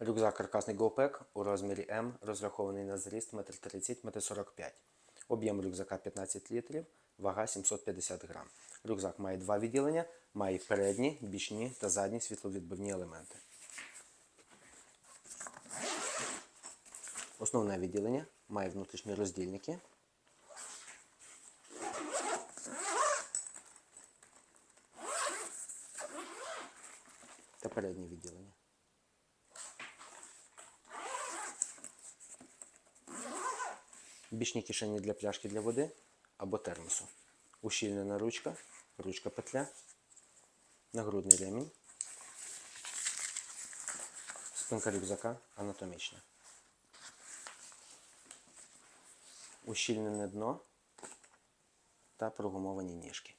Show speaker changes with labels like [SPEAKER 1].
[SPEAKER 1] Рюкзак каркасний GoPack у розмірі М, розрахований на зріст 1,30 м, 1,45 м. Об'єм рюкзака 15 літрів, вага 750 грам. Рюкзак має два відділення, має передні, бічні та задні світловідбивні елементи. Основне відділення має внутрішні роздільники. Та переднє відділення. Бічні кишені для пляшки для води або термосу. Ущільнена ручка, ручка петля, нагрудний ремінь, спинка рюкзака анатомічна. Ущільнене дно та прогумовані ніжки.